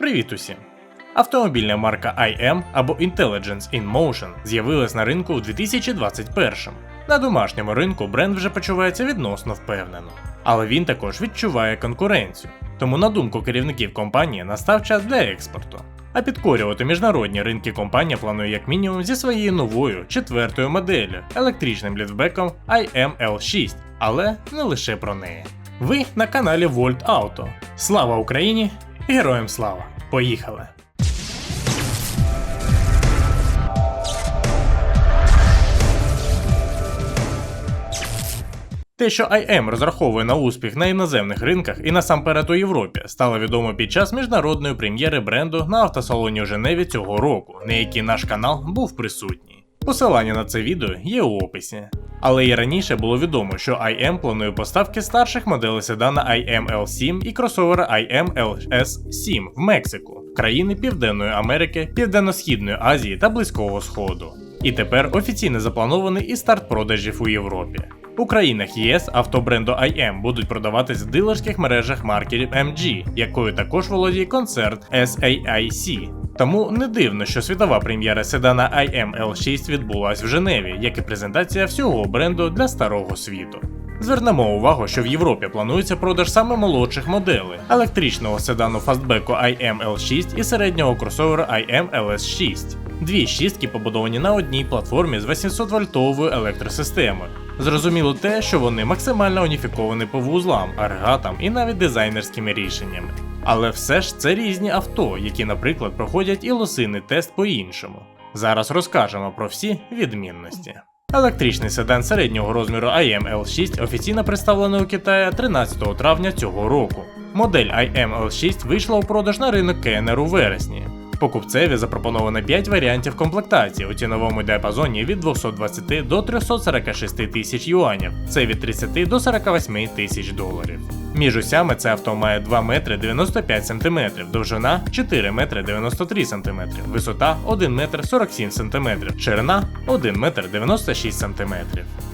Привіт усім! Автомобільна марка IM або Intelligence in Motion з'явилась на ринку у 2021 На домашньому ринку бренд вже почувається відносно впевнено. Але він також відчуває конкуренцію. Тому, на думку керівників компанії, настав час для експорту. А підкорювати міжнародні ринки компанія планує як мінімум зі своєю новою четвертою моделлю електричним літбеком IML6, але не лише про неї. Ви на каналі Volt Auto. Слава Україні! Героям слава! Поїхали! Те, що IM розраховує на успіх на іноземних ринках і насамперед у Європі, стало відомо під час міжнародної прем'єри бренду на автосалоні у Женеві цього року, на якій наш канал був присутній. Посилання на це відео є у описі. Але і раніше було відомо, що IM планує поставки старших моделей седана IM L7 і кросовера IM LS7 в Мексику, країни Південної Америки, Південно-Східної Азії та Близького Сходу. І тепер офіційно запланований і старт продажів у Європі. У країнах ЄС авто бренду IM будуть продаватись в дилерських мережах маркерів MG, якою також володіє концерт SAIC. Тому не дивно, що світова прем'єра седана IM L6 відбулась в Женеві, як і презентація всього бренду для старого світу. Звернемо увагу, що в Європі планується продаж саме молодших моделей електричного седану фастбеку IM L6 і середнього кросовера IM LS6. Дві шістки побудовані на одній платформі з 800 вольтовою електросистемою. Зрозуміло те, що вони максимально уніфіковані по вузлам, агрегатам і навіть дизайнерськими рішеннями. Але все ж це різні авто, які, наприклад, проходять і лосиний тест по-іншому. Зараз розкажемо про всі відмінності. Електричний седан середнього розміру IM L6 офіційно представлений у Китаї 13 травня цього року. Модель IM L6 вийшла у продаж на ринок КНР у вересні. Покупцеві запропоновано 5 варіантів комплектації у ціновому діапазоні від 220 до 346 тисяч юанів, це від 30 до 48 тисяч доларів. Між усями це авто має 2 метри 95 см, довжина 4 метри 93 см, висота 1 метр 47 см, ширина 1 метр 96 см.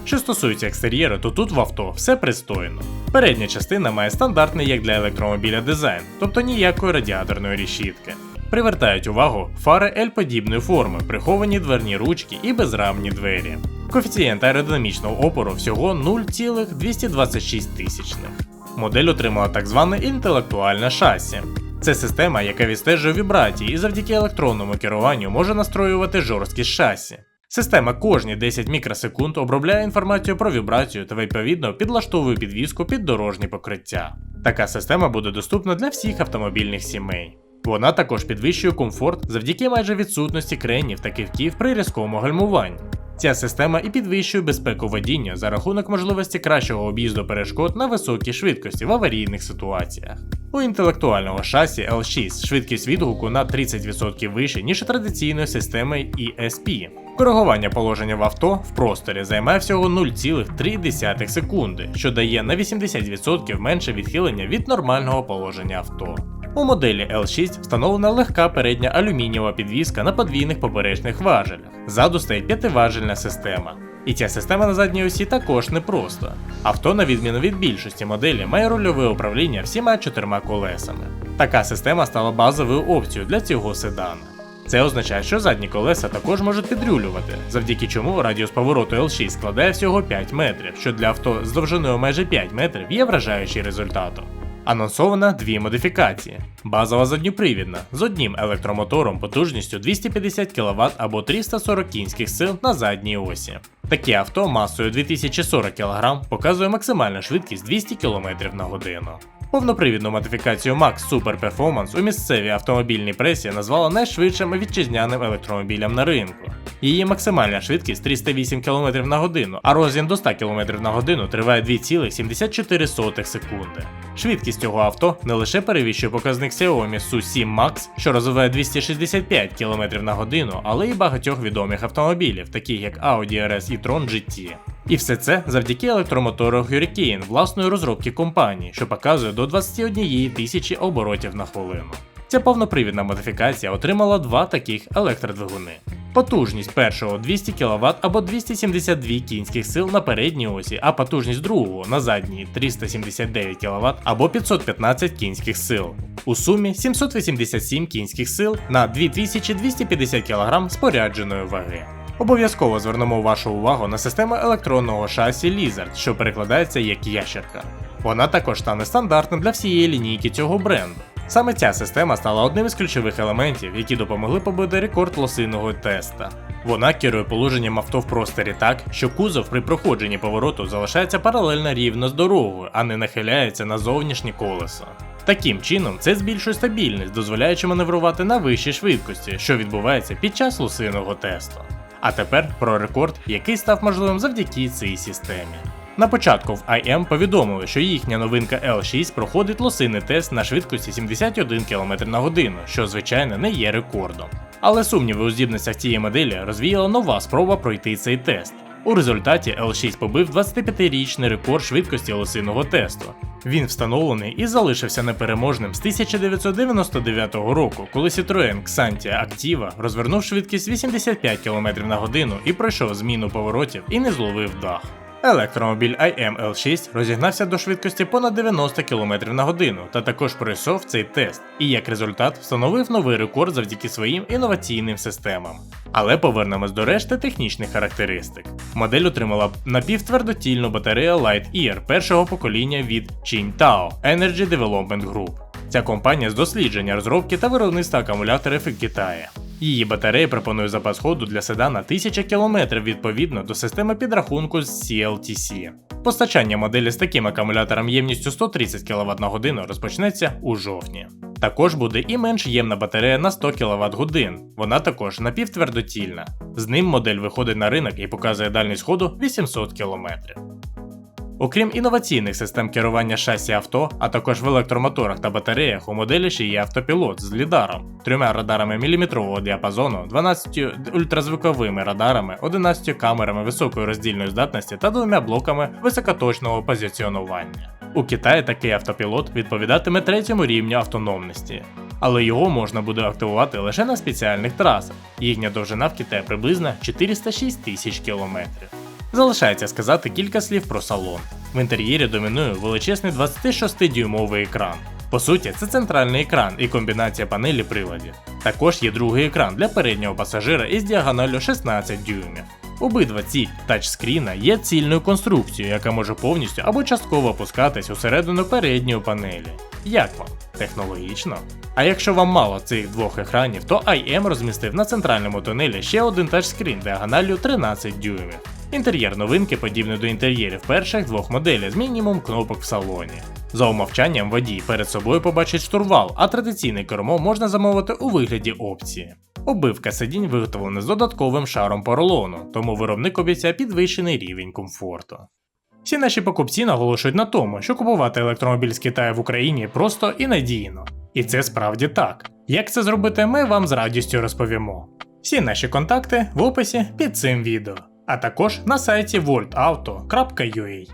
Що стосується екстер'єру, то тут в авто все пристойно. Передня частина має стандартний як для електромобіля дизайн, тобто ніякої радіаторної решітки. Привертають увагу фари L-подібної форми, приховані дверні ручки і безрамні двері. Коефіцієнт аеродинамічного опору всього 0,226 тисячних. Модель отримала так зване інтелектуальне шасі. Це система, яка відстежує вібрації і завдяки електронному керуванню може настроювати жорсткість шасі. Система кожні 10 мікросекунд обробляє інформацію про вібрацію та відповідно підлаштовує підвіску під дорожні покриття. Така система буде доступна для всіх автомобільних сімей. Вона також підвищує комфорт завдяки майже відсутності кренів та кивків при різкому гальмуванні. Ця система і підвищує безпеку водіння за рахунок можливості кращого об'їзду перешкод на високій швидкості в аварійних ситуаціях. У інтелектуального шасі L6 швидкість відгуку на 30% вище, ніж у традиційної системи ESP. Коригування положення в авто в просторі займає всього 0,3 секунди, що дає на 80% менше відхилення від нормального положення авто. У моделі L6 встановлена легка передня алюмінієва підвіска на подвійних поперечних важелях. Ззаду стоїть п'ятиважельна система. І ця система на задній осі також непроста. Авто, на відміну від більшості моделі, має рульове управління всіма чотирма колесами. Така система стала базовою опцією для цього седана. Це означає, що задні колеса також можуть підрюлювати, завдяки чому радіус повороту L6 складає всього 5 метрів, що для авто з довжиною майже 5 метрів є вражаючий результатом. Анонсовано дві модифікації: базова задньопривідна з одним електромотором потужністю 250 кВт або 340 кінських сил на задній осі. Таке авто масою 2040 кг показує максимальну швидкість 200 км на годину. Повнопривідну модифікацію Max Super Performance у місцевій автомобільній пресі назвала найшвидшим вітчизняним електромобілем на ринку. Її максимальна швидкість 308 км на годину, а розгін до 100 км на годину триває 2,74 секунди. Швидкість цього авто не лише перевищує показник Xiaomi SU7 Max, що розвиває 265 км на годину, але й багатьох відомих автомобілів, таких як Audi RS і Tron GT. І все це завдяки електромотору Hurricane власної розробки компанії, що показує до 21 тисячі оборотів на хвилину. Ця повнопривідна модифікація отримала два таких електродвигуни. Потужність першого 200 кВт або 272 кінських сил на передній осі, а потужність другого на задній 379 кВт або 515 кінських сил. У сумі 787 кінських сил на 2250 кг спорядженої ваги. Обов'язково звернемо вашу увагу на систему електронного шасі Lizard, що перекладається як ящерка. Вона також стане стандартним для всієї лінійки цього бренду. Саме ця система стала одним із ключових елементів, які допомогли побити рекорд лосиного теста. Вона керує положенням авто в просторі так, що кузов при проходженні повороту залишається паралельно рівно з дорогою, а не нахиляється на зовнішнє колесо. Таким чином, це збільшує стабільність, дозволяючи маневрувати на вищій швидкості, що відбувається під час лосиного тесту. А тепер про рекорд, який став можливим завдяки цій системі. На початку в IM повідомили, що їхня новинка L6 проходить лосиний тест на швидкості 71 км на годину, що звичайно не є рекордом. Але сумніви у здібностях цієї моделі розвіяла нова спроба пройти цей тест. У результаті L6 побив 25-річний рекорд швидкості лосиного тесту. Він встановлений і залишився непереможним з 1999 року, коли Citroën Xantia Activa розвернув швидкість 85 км на годину і пройшов зміну поворотів і не зловив дах. Електромобіль IM L6 розігнався до швидкості понад 90 км на годину та також пройшов цей тест, і як результат встановив новий рекорд завдяки своїм інноваційним системам. Але повернемось до решти технічних характеристик. Модель отримала напівтвердотільну батарею Lightyear першого покоління від Qingdao Energy Development Group. Ця компанія з дослідження розробки та виробництва акумуляторів в Китаї. Її батарея пропонує запас ходу для седана 1000 км відповідно до системи підрахунку з CLTC. Постачання моделі з таким акумулятором ємністю 130 кВт на годину розпочнеться у жовтні. Також буде і менш ємна батарея на 100 кВт годин. Вона також напівтвердотільна. З ним модель виходить на ринок і показує дальність ходу 800 км. Окрім інноваційних систем керування шасі авто, а також в електромоторах та батареях, у моделі ще є автопілот з лідаром, трьома радарами міліметрового діапазону, 12 ультразвуковими радарами, 11 камерами високої роздільної здатності та двома блоками високоточного позиціонування. У Китаї такий автопілот відповідатиме третьому рівню автономності. Але його можна буде активувати лише на спеціальних трасах. Їхня довжина в Китаї приблизно 406 тисяч кілометрів. Залишається сказати кілька слів про салон. В інтер'єрі домінує величезний 26-дюймовий екран. По суті, це центральний екран і комбінація панелі приладів. Також є другий екран для переднього пасажира із діагоналю 16 дюймів. Обидва ці тачскріна є цільною конструкцією, яка може повністю або частково опускатись усередину передньої панелі. Як вам? Технологічно? А якщо вам мало цих двох екранів, то IM розмістив на центральному тунелі ще один тачскрін діагоналлю 13 дюймів. Інтер'єр новинки подібний до інтер'єрів перших двох моделей з мінімум кнопок в салоні. За умовчанням водій перед собою побачить штурвал, а традиційне кермо можна замовити у вигляді опції. Обивка сидінь виготовлена з додатковим шаром поролону, тому виробник обіцяє підвищений рівень комфорту. Всі наші покупці наголошують на тому, що купувати електромобіль з Китаю в Україні просто і надійно. І це справді так. Як це зробити, ми вам з радістю розповімо. Всі наші контакти в описі під цим відео, а також на сайті voltauto.ua.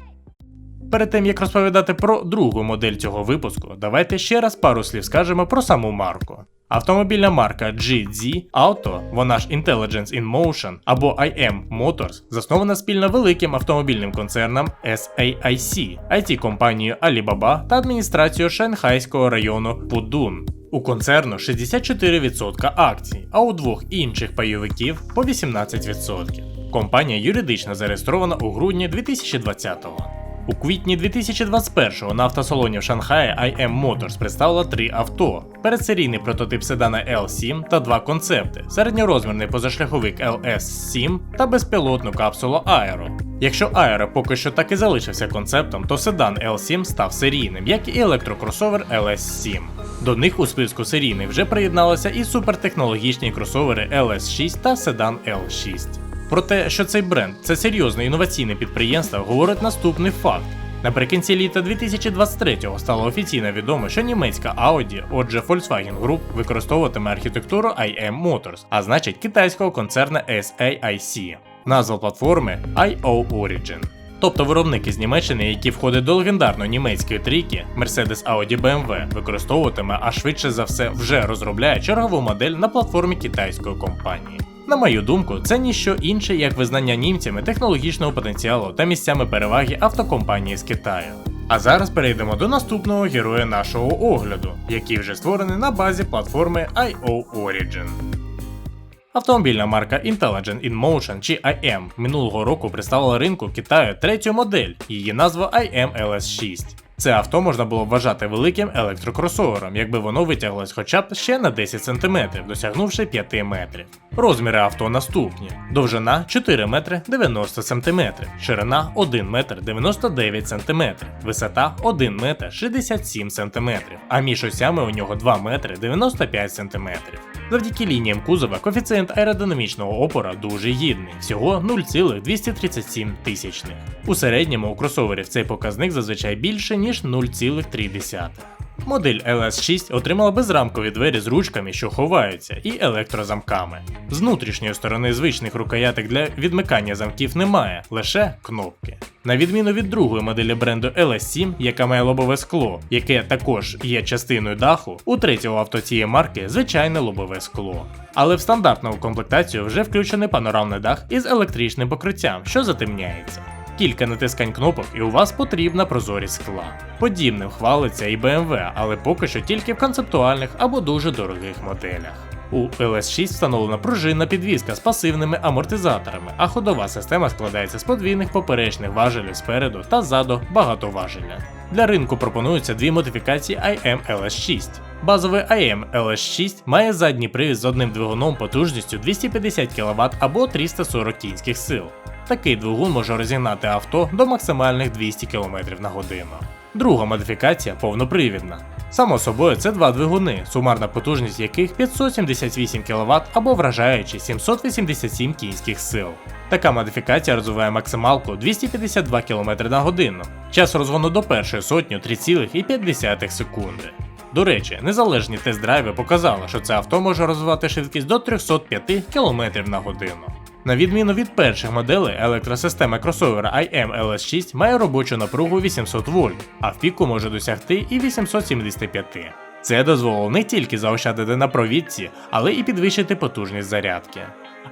Перед тим як розповідати про другу модель цього випуску, давайте ще раз пару слів скажемо про саму марку. Автомобільна марка GZ Auto, вона ж Intelligence in Motion або IM Motors, заснована спільно великим автомобільним концерном SAIC, it компанією Alibaba та адміністрацією Шанхайського району Пудун. У концерну 64% акцій, а у двох інших пайовиків по 18%. Компанія юридично зареєстрована у грудні 2020-го. У квітні 2021-го на автосалоні в Шанхаї IM Motors представила три авто: передсерійний прототип седана L7 та два концепти: середньорозмірний позашляховик LS7 та безпілотну капсулу Aero. Якщо Aero поки що так і залишився концептом, то седан L7 став серійним, як і електрокросовер LS7. До них у списку серійних вже приєдналися і супертехнологічні кросовери LS6 та седан L6. Про те, що цей бренд це серйозне інноваційне підприємство, говорить наступний факт. Наприкінці літа 2023-го стало офіційно відомо, що німецька Audi, отже Volkswagen Group, використовуватиме архітектуру IM Motors, а значить китайського концерну SAIC. Назва платформи IO Origin. Тобто виробник із Німеччини, який входить до легендарної німецької трійки Mercedes Audi BMW, використовуватиме, а швидше за все вже розробляє чергову модель на платформі китайської компанії. На мою думку, це ніщо інше, як визнання німцями технологічного потенціалу та місцями переваги автокомпанії з Китаю. А зараз перейдемо до наступного героя нашого огляду, який вже створений на базі платформи IO Origin. Автомобільна марка Intelligent in Motion чи IM минулого року представила ринку Китаю третю модель, її назва IM LS6. Це авто можна було вважати великим електрокросовером, якби воно витяглось хоча б ще на 10 см, досягнувши 5 метрів. Розміри авто наступні: довжина 4 метри 90 см, ширина 1 метр 99 см, висота 1 метр 67 см, а між осями у нього 2 метри 95 см. Завдяки лініям кузова коефіцієнт аеродинамічного опора дуже гідний, всього 0,237 тисячних. У середньому у кросоверів цей показник зазвичай більше, ніж 0,3. Модель LS6 отримала безрамкові двері з ручками, що ховаються, і електрозамками. З внутрішньої сторони звичних рукояток для відмикання замків немає, лише кнопки. На відміну від другої моделі бренду LS7, яка має лобове скло, яке також є частиною даху, у третього авто цієї марки звичайне лобове скло. Але в стандартну комплектацію вже включений панорамний дах із електричним покриттям, що затемняється. Кілька натискань кнопок, і у вас потрібна прозорість скла. Подібним хвалиться і BMW, але поки що тільки в концептуальних або дуже дорогих моделях. У LS6 встановлена пружинна підвізка з пасивними амортизаторами, а ходова система складається з подвійних поперечних важелів спереду та ззаду багатоважеля. Для ринку пропонуються дві модифікації IM LS6. Базовий IM LS6 має задній привід з одним двигуном потужністю 250 кВт або 340 кінських сил. Такий двигун може розігнати авто до максимальних 200 км на годину. Друга модифікація повнопривідна. Само собою, це два двигуни, сумарна потужність яких 578 кВт або вражаючі 787 кінських сил. Така модифікація розвиває максималку 252 км на годину. Час розгону до першої сотні 3,5 секунди. До речі, незалежні тест-драйви показали, що це авто може розвивати швидкість до 305 км на годину. На відміну від перших моделей, електросистема кросовера IM LS6 має робочу напругу 800 вольт, а в піку може досягти і 875. Це дозволило не тільки заощадити на провідці, але і підвищити потужність зарядки.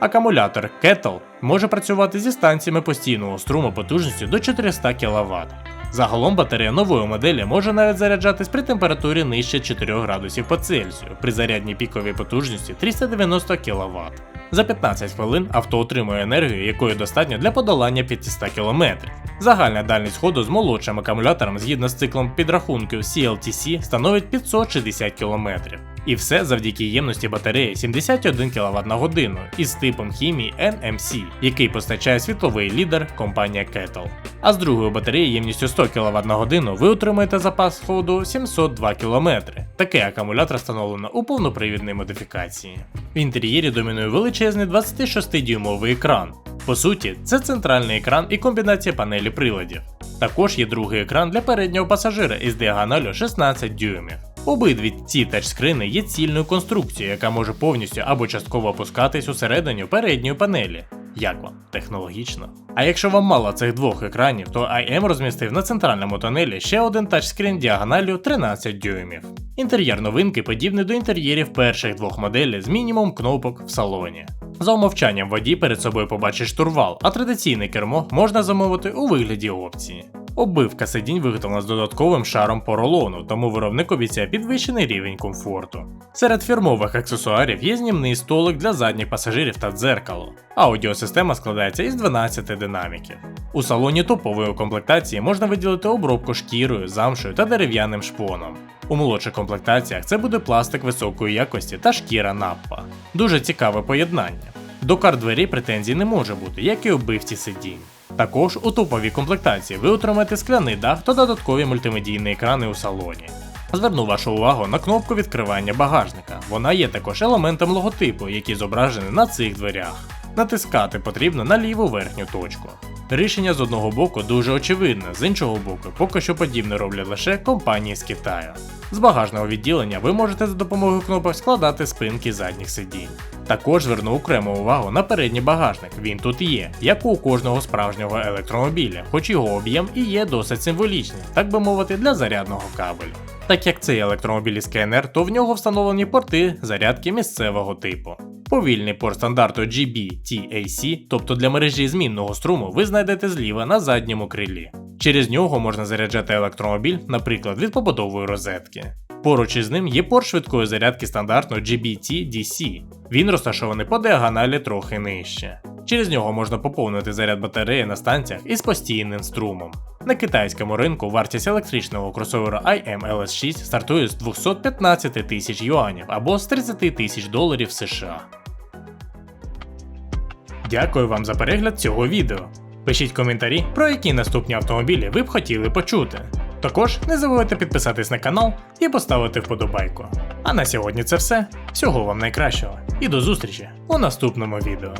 Акумулятор Kettle може працювати зі станціями постійного струму потужністю до 400 кВт. Загалом батарея нової моделі може навіть заряджатись при температурі нижче 4 градусів по Цельсію при зарядній піковій потужності 390 кВт. За 15 хвилин авто отримує енергію, якої достатньо для подолання 500 км. Загальна дальність ходу з молодшим акумулятором згідно з циклом підрахунків CLTC становить 560 км. І все завдяки ємності батареї 71 кВт на годину із типом хімії NMC, який постачає світовий лідер компанія Kettle. А з другої батареї ємністю 100 кВт на годину ви отримаєте запас ходу 702 км. Такий акумулятор встановлено у повнопривідній модифікації. В інтер'єрі домінує величезний 26-дюймовий екран. По суті, це центральний екран і комбінація панелі приладів. Також є другий екран для переднього пасажира із діагоналю 16 дюймів. Обидві ці тачскрини є цільною конструкцією, яка може повністю або частково опускатись усередині передньої панелі. Як вам? Технологічно. А якщо вам мало цих двох екранів, то IM розмістив на центральному тонелі ще один тачскрін діагоналю 13 дюймів. Інтер'єр новинки подібний до інтер'єрів перших двох моделей з мінімум кнопок в салоні. За умовчанням водій перед собою побачить штурвал, а традиційне кермо можна замовити у вигляді опції. Оббивка сидінь виготовлена з додатковим шаром поролону, тому виробник обіцяє підвищений рівень комфорту. Серед фірмових аксесуарів є знімний столик для задніх пасажирів та дзеркало. Аудіосистема складається із 12 динаміків. У салоні топової комплектації можна виділити обробку шкірою, замшою та дерев'яним шпоном. У молодших комплектаціях це буде пластик високої якості та шкіра наппа. Дуже цікаве поєднання. До кар дверей претензій не може бути, як і оббивці сидінь. Також у топовій комплектації ви отримаєте скляний дах та додаткові мультимедійні екрани у салоні. Зверну вашу увагу на кнопку відкривання багажника. Вона є також елементом логотипу, який зображений на цих дверях. Натискати потрібно на ліву верхню точку. Рішення з одного боку дуже очевидне, з іншого боку, поки що подібне роблять лише компанії з Китаю. З багажного відділення ви можете за допомогою кнопок складати спинки задніх сидінь. Також зверну окрему увагу на передній багажник. Він тут є, як у кожного справжнього електромобіля, хоч його об'єм і є досить символічним, так би мовити, для зарядного кабелю. Так як цей електромобіль із КНР, то в нього встановлені порти зарядки місцевого типу. Повільний порт стандарту GBTAC, тобто для мережі змінного струму, ви знайдете зліва на задньому крилі. Через нього можна заряджати електромобіль, наприклад, від побутової розетки. Поруч із ним є порт швидкої зарядки стандартно GBT-DC. Він розташований по діагоналі трохи нижче. Через нього можна поповнити заряд батареї на станціях із постійним струмом. На китайському ринку вартість електричного кросовера IMLS6 стартує з 215 тисяч юанів або з 30 тисяч доларів США. Дякую вам за перегляд цього відео. Пишіть коментарі, про які наступні автомобілі ви б хотіли почути. Також не забувайте підписатись на канал і поставити вподобайку. А на сьогодні це все. Всього вам найкращого і до зустрічі у наступному відео.